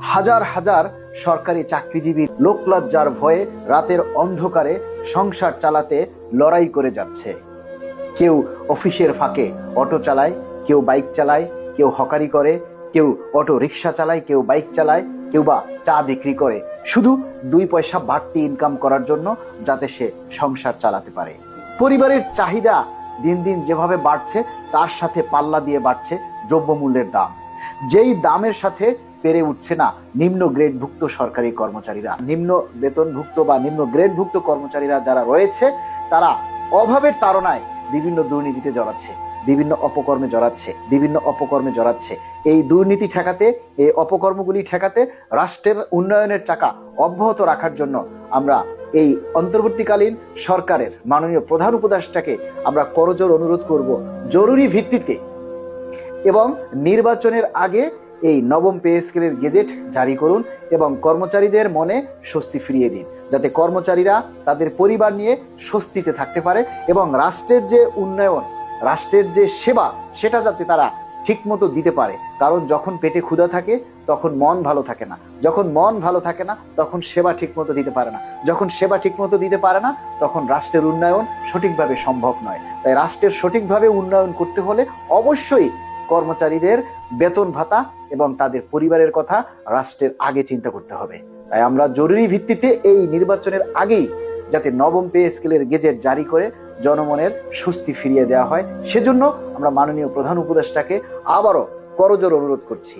হাজার হাজার সরকারি চাকরিজীবী লোকলজ্জার ভয়ে রাতের অন্ধকারে সংসার চালাতে লড়াই করে যাচ্ছে। কেউ অফিসের ফাঁকে অটো চালায়, কেউ বাইক চালায়, কেউ হকারি করে, কেউ অটো রিক্সা চালায়, কেউ বাইক চালায়, কেউ বা চা বিক্রি করে। শুধু দুই পয়সা বাড়তি ইনকাম করার জন্য যাতে সে সংসার চালাতে পারে। পরিবারের চাহিদা দিন দিন যেভাবে বাড়ছে, তার সাথে পাল্লা দিয়ে বাড়ছে দ্রব্যমূল্যের দাম। যেই দামের সাথে পেরে উঠছে না নিম্ন গ্রেডভুক্ত সরকারি কর্মচারীরা। নিম্ন বেতনভুক্ত বা নিম্ন গ্রেডভুক্ত কর্মচারীরা যারা রয়েছে, তারা অভাবের তাড়নায় বিভিন্ন দুর্নীতিতে জড়াচ্ছে, বিভিন্ন অপকর্মে জড়াচ্ছে, বিভিন্ন অপকর্মে জড়াচ্ছে। এই দুর্নীতি ঠেকাতে, এই অপকর্মগুলি ঠেকাতে রাষ্ট্রের উন্নয়নের চাকা অব্যাহত রাখার জন্য আমরা এই অন্তর্বর্তীকালীন সরকারের মাননীয় প্রধান উপদেষ্টাকে আমরা করজোর অনুরোধ করব জরুরি ভিত্তিতে এবং নির্বাচনের আগে এই নবম পে স্কেলের গেজেট জারি করুন এবং কর্মচারীদের মনে স্বস্তি ফিরিয়ে দিন, যাতে কর্মচারীরা তাদের পরিবার নিয়ে স্বস্তিতে থাকতে পারে এবং রাষ্ট্রের যে উন্নয়ন, রাষ্ট্রের যে সেবা, সেটা যাতে তারা ঠিকমতো দিতে পারে। কারণ যখন পেটে ক্ষুধা থাকে, তখন মন ভালো থাকে না। যখন মন ভালো থাকে না, তখন সেবা ঠিকমতো দিতে পারে না। যখন সেবা ঠিকমতো দিতে পারে না, তখন রাষ্ট্রের উন্নয়ন সঠিকভাবে সম্ভব নয়। তাই রাষ্ট্রের সঠিকভাবে উন্নয়ন করতে হলে অবশ্যই কর্মচারীদের বেতন ভাতা এবং তাদের পরিবারের কথা রাষ্ট্রের আগে চিন্তা করতে হবে। তাই আমরা জরুরি ভিত্তিতে এই নির্বাচনের আগেই যাতে নবম পে স্কেলের গেজেট জারি করে জনমনের স্বস্তি ফিরিয়ে দেওয়া হয়, সেজন্য আমরা মাননীয় প্রধান উপদেষ্টাকে আবারও করজোর অনুরোধ করছি।